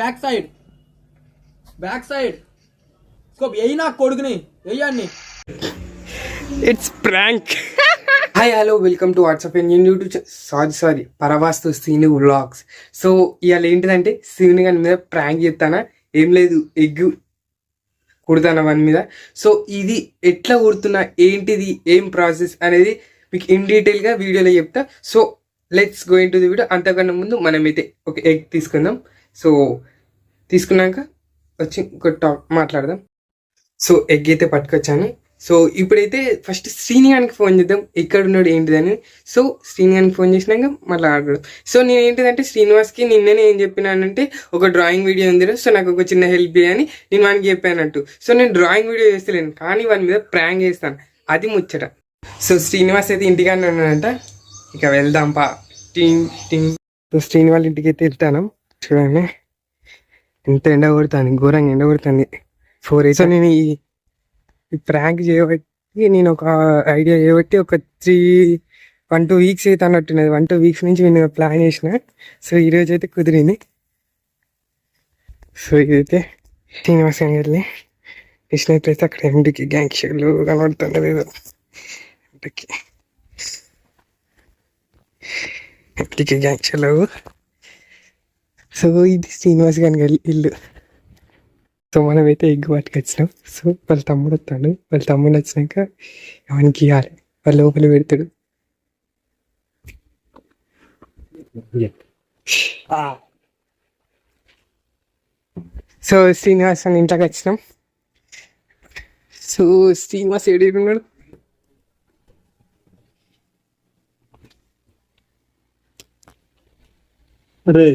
Back side. Back side. Scope ఎయ్యి నా కొడుకుని వెయ్యండి it's prank hi hello welcome to WhatsApp Indian YouTube sorry sorry Paravastu Srinu vlogs so ఇవాళ ఏంటిదంటే శివుని గారి మీద ప్రాంక్ చేస్తానా ఏం లేదు ఎగ్ కుడతాను వన్ మీద? సో ఇది ఎట్లా కుడుతున్నా ఏంటిది ఏం ప్రాసెస్ అనేది మీకు ఇన్ డీటెయిల్గా వీడియోలో చెప్తా. So let's go into the video అంతకన్నా ముందు మనమైతే ఒక ఎగ్ తీసుకుందాం. సో తీసుకున్నాక వచ్చి ఒక టాక్ మాట్లాడదాం. సో ఎగ్ అయితే పట్టుకొచ్చాను. సో ఇప్పుడైతే ఫస్ట్ శ్రీనిగానికి ఫోన్ చేద్దాం. ఎక్కడ ఉన్నాడు ఏంటిదని. సో శ్రీనిగానికి ఫోన్ చేసినాక మళ్ళీ ఆడదాం సో నేను ఏంటిదంటే శ్రీనివాస్కి నిన్ననే ఏం చెప్పినానంటే ఒక డ్రాయింగ్ వీడియో ఉంది సో నాకు ఒక చిన్న హెల్ప్ చేయని నేను వానికి చెప్పానట్టు. సో నేను డ్రాయింగ్ వీడియో చేస్తలేను కానీ వాని మీద ప్రాంక్ చేస్తాను అది ముచ్చట. సో శ్రీనివాస్ అయితే ఇంటికానే ఉన్నాడంట. ఇక వెళ్దాం పా టీంగ్ టీంగ్. సో ఇంటికి అయితే వెళ్తాను. చూడండి. ఎంత ఎండ కొడుతుంది ఘోరంగా ఎండ కొడుతుంది. ఫోర్ సో నేను ఈ ప్రాంక్ చేయబట్టి నేను ఒక ఐడియా చేయబట్టి ఒక త్రీ వన్ టూ వీక్స్ అయితే అన్నట్టున్నది వన్ టూ వీక్స్ నుంచి నేను ప్లాన్ చేసిన. సో ఈరోజు అయితే కుదిరింది. సో ఇదైతే శ్రీనివాస్ వెళ్ళి ఇచ్చినట్లయితే అక్కడ ఇంటికి గ్యాంగ్ షేర్లు కనబడుతున్నది ఏదో ఇంటికి. ఇంటికి గ్యాంగ్ షేర్లు సో ఇది శ్రీనివాస్ గారి ఇల్లు. సో మనమైతే ఎగ్ పట్టుకొచ్చినాం సో వాళ్ళ తమ్ముడు వస్తాడు. వాళ్ళ తమ్ముడు వచ్చినాక అవనికి ఇవ్వాలి. వాళ్ళ లోపల పెడతాడు. సో శ్రీనివాస్ అని ఇంట్లోకి వచ్చినాం. సో శ్రీనివాస్ ఏడు ఉన్నాడు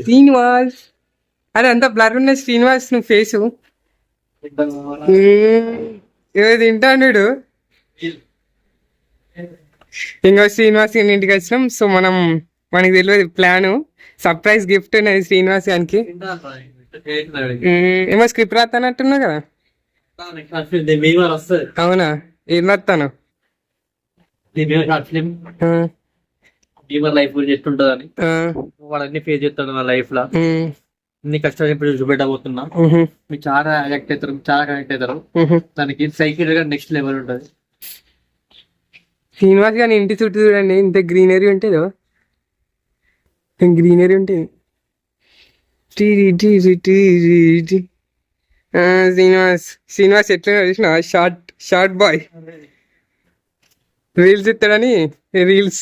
శ్రీనివాస్. అరే అంత బ్లర్ ఉన్న శ్రీనివాస్ నువ్వు ఫేసు. ఏదో తింటాడు ఇంకో శ్రీనివాస్ గారి ఇంటికి వచ్చినాం. సో మనం మనకి తెలియదు ప్లాన్. సర్ప్రైజ్ గిఫ్ట్ అనేది శ్రీనివాస్ గారికి ఏమో స్క్రిప్ట్ రాస్తానట్టున్నావు కదా. అవునా? ఏం రాస్తాను బీమర్ లైఫ్ గురించి ఎట్లుంటదని. వాడు అన్ని ఫేస్ చేస్తాడు నా లైఫ్లో. అన్ని కష్టాలు ఇప్పుడు చూపెట్టబోతున్నా. మీరు చాలా కనెక్ట్ అవుతారు చాలా కనెక్ట్ అవుతారు. దానికి సైకిల్గా నెక్స్ట్ లెవెల్ ఉంటది. శ్రీనివాస్ గారి ఇంటి చుట్టూ చూడండి ఇంత గ్రీనరీ ఉంటుందో గ్రీనరీ ఉంటుంది శ్రీనివాస్. శ్రీనివాస్ ఎట్లా చూసిన షార్ట్ షార్ట్ బాయ్. రీల్స్ ఇస్తాడని రీల్స్.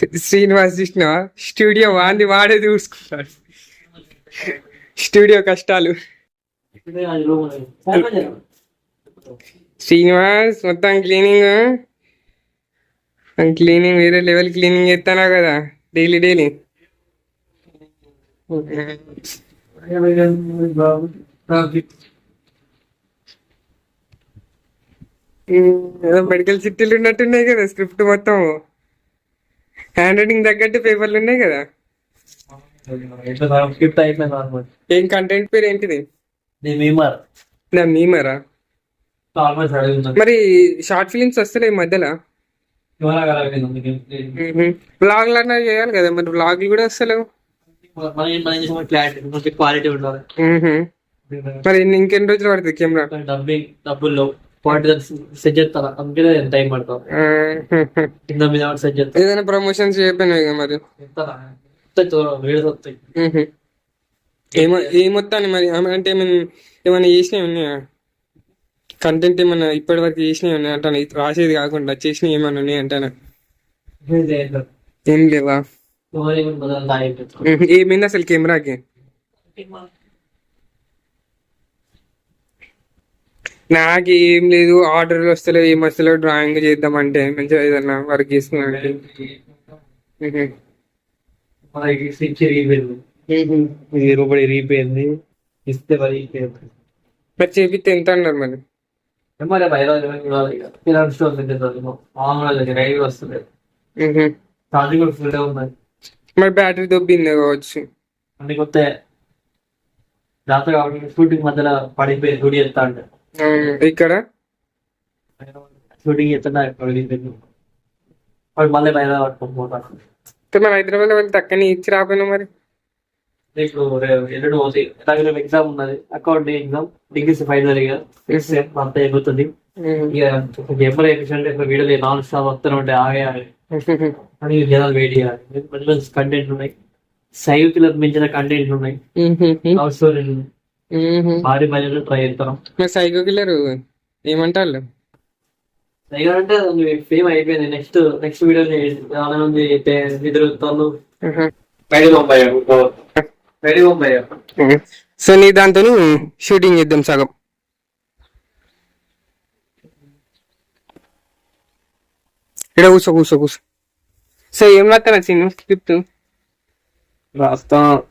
శ్రీనివాస్ చూసిన స్టూడియో వాంది వాడే చూసుకున్నాడు స్టూడియో కష్టాలు. శ్రీనివాస్ మొత్తం క్లీనింగ్. క్లీనింగ్ వేరే లెవెల్ క్లీనింగ్ చేస్తానా కదా డైలీ డైలీ. ఏదో మెడికల్ సిటీలు ఉన్నట్టున్నాయి కదా స్క్రిప్ట్ మొత్తం హ్యాండ్ రైటింగ్ తగ్గట్టు పేపర్లు ఉన్నాయి కదా? ఏం కంటెంట్ పేరు ఏంటిది? నా మీమరా? మరి షార్ట్ ఫిలిమ్స్ వస్తున్నాయి ఈ మధ్యలో? వ్లాగ్లు అన్నా చేయాలి కదా మరి వ్లాగ్లు కూడా వస్తలేవు. మరి ఇంకెన్ని రోజులు పడుతుంది కెమెరా? డబ్బింగ్ సెట్ అందుకే ఎంత టైం సెట్ చేస్తాను ఏదైనా ప్రమోషన్స్ చెప్పాను ఇక మరి. చెప్తానా? వీడియోస్ వస్తాయి. మ్మ్. ఏమో ఏమొత్తాను మరి అంటే ఏమైనా ఏమైనా చేసినవి ఉన్నాయా? కంటెంట్ ఏమన్నా ఇప్పటి వరకు చేసినవి ఉన్నాయి అంటాను? రాసేది కాకుండా చేసినవి ఏమైనా ఉన్నాయి అంటాను? ఏం లేవా. ఏమైంది అసలు కెమెరాకి? నాకు ఏం లేదు ఆర్డర్లు వస్తలేవు ఏం వస్తలేవు డ్రాయింగ్ చేద్దామంటే. మంచిగా ఏదన్నా వర్క్ చేసుకున్నాను ఇది రూపాయి రీపోయింది ఇస్తే మరి చేపిస్తే ఎంత అన్నారు మరి? మరి మామూలు రైడ్ వస్తుంది. ఛార్జింగ్ కూడా ఫుల్ ఉన్నది. మరి బ్యాటరీ దొబ్బింది కావచ్చు. జాతర కాబట్టి షూటింగ్ మధ్యలో పడిపోయి గుడి వెళ్తా అంటే. ఇక్కడ? మరి హైదరాబాద్ వెళ్ళి తక్కని ఇచ్చి రాపోయినా మరి? ఇప్పుడు రే- ఎల్లుండి పోతే రేపు ఎగ్జామ్ ఉన్నది. అకౌంటింగ్ ఎగ్జామ్ డిగ్రీ ఫైనల్ ఇక అంతా ఎగుతుంది ఇక ఎప్పుడు ఎఫిషియెంట్ వీడియోలు నాన్ స్టాప్ వస్తూనే ఉంటాయి. ఆగే అని జనాలు వెయిట్ చేయాలి. మంచి మంచి కంటెంట్ ఉన్నాయి. సైవ్ మించిన కంటెంట్ ఉన్నాయి. లవ్ స్టోరీలు ఉన్నాయి భారీ బడ్జెట్ ట్రై చేస్తాం సైకో కిల్లర్ ఏమంటారు సైగర్ అంటే ఫేమ్ అయిపోయింది. నెక్స్ట్ నెక్స్ట్ వీడియో చాలా మంది సో నీ దాంతో షూటింగ్ చేద్దాం సగం. ఇక్కడ కూర్చో కూర్చో కూర్చో. సో ఏం రాస్తాను సినిమా స్క్రిప్ట్? రాస్తాం.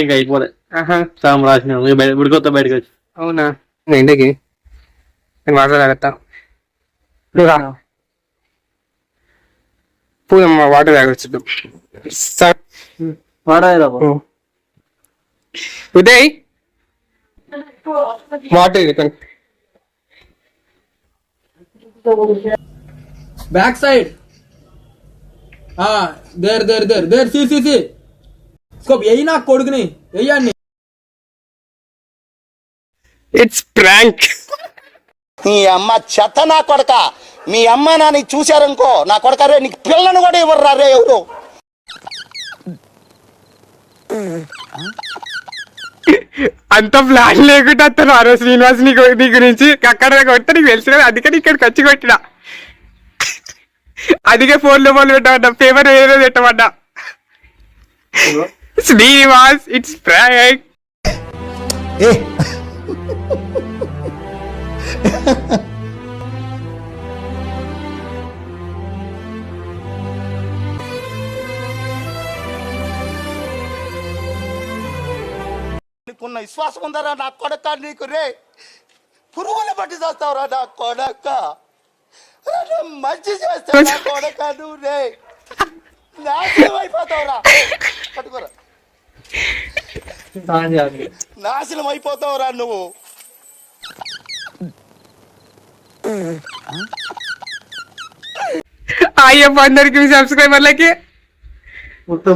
ఇంకా అయిపోలే. ఆహా. సామ్ రాసిన ఉడికొత్త బయటకు వచ్చి. అవునా? ఇంటికి. నేను మాట్లాడతా వాటర్ తాగొచ్చు sir. Uday. Water back side. ఆ there there there there see see see. Scope ఎయ్యి నా కొడుకుని వెయ్యండి ఇట్స్ ప్రాంక్ నీ అమ్మ చెత్త నా కొడక. మీ అమ్మ నాని చూశారనుకో నా కొడక రే నీకు పిల్లను కూడా ఇవ్వరు రే ఎవరు? అంత ప్లాన్ లేకుండా అతను ఆ రోజు శ్రీనివాస్ నీకు నీ గురించి అక్కడ కొడితే నీకు తెలుసు కదా అందుకని ఇక్కడికి వచ్చి కొట్టినా. అందుకే ఫోన్లో ఫోన్ పెట్టబడ్డా పేపర్ ఏదో పెట్టబడ్డా శ్రీనివాస్ ఇట్స్ ప్రాంక్ ఏ నీకున్న విశ్వాసం ఉందరా నా కొడక నీకు రే? పురుగులు పట్టి చేస్తావురా నా కొడక. మంచి చేస్తా నా కొడక నువ్వు రే. నాశనం అయిపోతావురా. పట్టుకోరా. నాశనం అయిపోతావురా నువ్వు. అయ్యప్ప అందరికి మీ సబ్స్క్రైబర్లకి. మొత్తం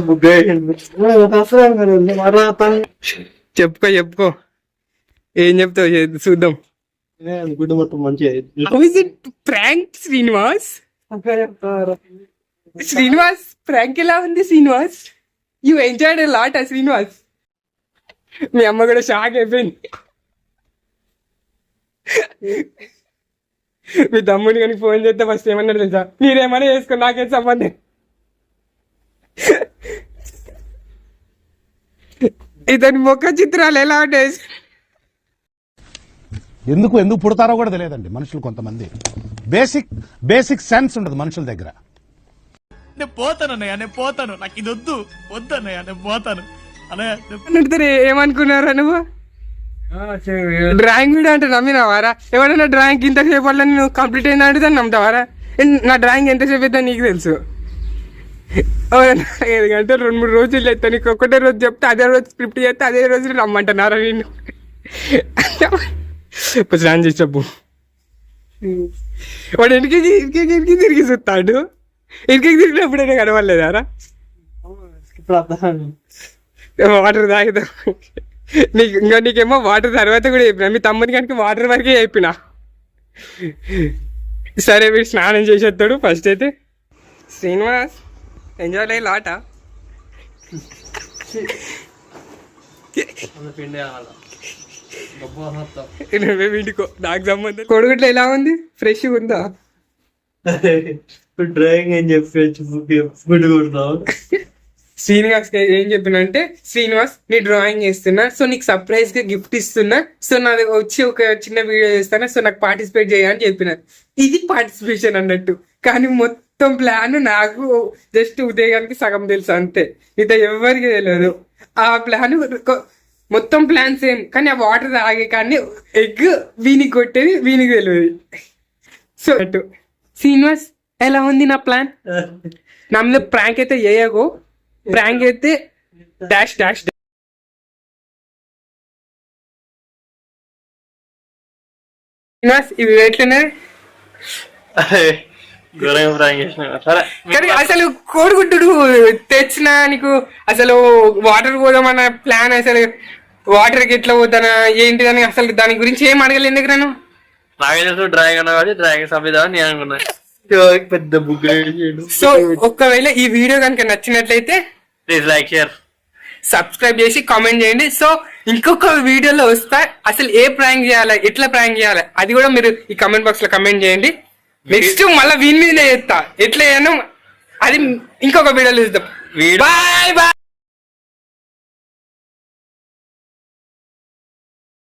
చెప్పుకో చెప్పుకో. ఏం చెప్తావు? చూద్దాం. మొత్తం మంచిగా ప్రాంక్ శ్రీనివాస్ శ్రీనివాస్ ప్రాంక్ ఎలా ఉంది శ్రీనివాస్ యూ ఎంజాయ్డ్ లాట్ ఆ శ్రీనివాస్ మీ అమ్మ కూడా షాక్ అయిపోయింది. మీ తమ్ముడి కానీ ఫోన్ చేస్తే ఫస్ట్ ఏమన్నాడు తెలుసా? మీరేమన్నా చేసుకో నాకేం సంబంధం? ఇతని ముఖ చిత్రాలు ఎలా ఉంటాయి? ఎందుకు ఎందుకు పుడతారో కూడా తెలియదండి మనుషులు కొంతమంది. బేసిక్ బేసిక్ సెన్స్ ఉండదు మనుషుల దగ్గర. నేను పోతాను అన్నయ్య నేను పోతాను. నాకు ఇది వద్దు వద్దు అన్నయ్య నేను పోతాను అన్నయ్య ఏమనుకున్నారా నువ్వు? డ్రాయింగ్ కూడా అంటే నమ్మినావారా? ఎవరైనా డ్రాయింగ్ ఇంతసేపు వల్ల నేను కంప్లీట్ అయింది అంటే దాన్ని నమ్ముతావారా? నా డ్రాయింగ్ ఎంతసేపు అవుతుందో నీకు తెలుసు? ఐదు గంటలు రెండు మూడు రోజులు అయితే నీకు ఒకటే రోజు చెప్తే అదే రోజు స్క్రిప్ట్ చేస్తే అదే రోజు నమ్మంటున్నారా నేను ఇప్పుడు చేసి చెప్పు. వాడు ఇంటికి ఇంటికి తిరిగి చూస్తాడు. ఇంటికి తిరిగినప్పుడైనా కనవలేదారా వాటర్ తాగుతాం నీకు ఇంకా నీకేమో వాటర్ తర్వాత కూడా చెప్పిన. మీ తమ్ముని కనుక వాటర్ వరకే చెప్పిన. సరే వీడు స్నానం చేసేస్తాడు ఫస్ట్ అయితే. శ్రీనివాస్ ఎంజాయ్ అయ్యి లాట. నువ్వే వీడికో నాకు సంబంధం కొడుగుట్లో ఎలా ఉంది? ఫ్రెష్ ఉందా? డ్రాయింగ్ ఏం చెప్పి ఫుడ్ కొడతావు శ్రీనివాస్ ఏం చెప్పినంటే శ్రీనివాస్ నీ డ్రాయింగ్ చేస్తున్నా సో నీకు సర్ప్రైజ్గా గిఫ్ట్ ఇస్తున్నా సో నాది వచ్చి ఒక చిన్న వీడియో చేస్తానా సో నాకు పార్టిసిపేట్ చేయని చెప్పిన ఇది పార్టిసిపేషన్ అన్నట్టు. కానీ మొత్తం ప్లాన్ నాకు జస్ట్ ఉదయానికి సగం తెలుసు అంతే. మిగతా ఎవరికి తెలియదు ఆ ప్లాన్ మొత్తం ప్లాన్ సేమ్ కానీ ఆ వాటర్ తాగే కానీ ఎగ్ వీనికి కొట్టేది వీనికి తెలియదు. సో అటు. శ్రీనివాస్ ఎలా ఉంది నా ప్లాన్ నా మీద ప్రాంక్ అయితే చేయగో ప్రాంక్ అయితే డాష్ డాష్ ఇవి ఎట్లనే ఘోరంగా ప్రాంక్ చేసిన సరే. కానీ అసలు కోడిగుడ్డు తెచ్చిన నీకు అసలు వాటర్ పోదామన్న ప్లాన్ అసలు వాటర్కి ఎట్లా పోతానా ఏంటిదని అసలు దాని గురించి ఏం అడగలేదు ఎందుకు నన్ను? తెలుసు డ్రాయింగ్ అన్న కాబట్టి డ్రాయింగ్ సభ్యదాన్ని నేను అనుకున్నా. పెద్ద సో ఒకవేళ ఈ వీడియో కనుక నచ్చినట్లయితే ప్లీజ్ లైక్ షేర్ సబ్స్క్రైబ్ చేసి కామెంట్ చేయండి. సో ఇంకొక వీడియోలో వస్తా. అసలు ఏ ప్రాంక్ చేయాలి? ఎట్లా ప్రాంక్ చేయాలి? అది కూడా మీరు ఈ కమెంట్ బాక్స్లో కమెంట్ చేయండి. నెక్స్ట్ మళ్ళీ వీని మీదనే చేస్తా. ఎట్లా చేయను అది ఇంకొక వీడియోలో చూద్దాం. Bye bye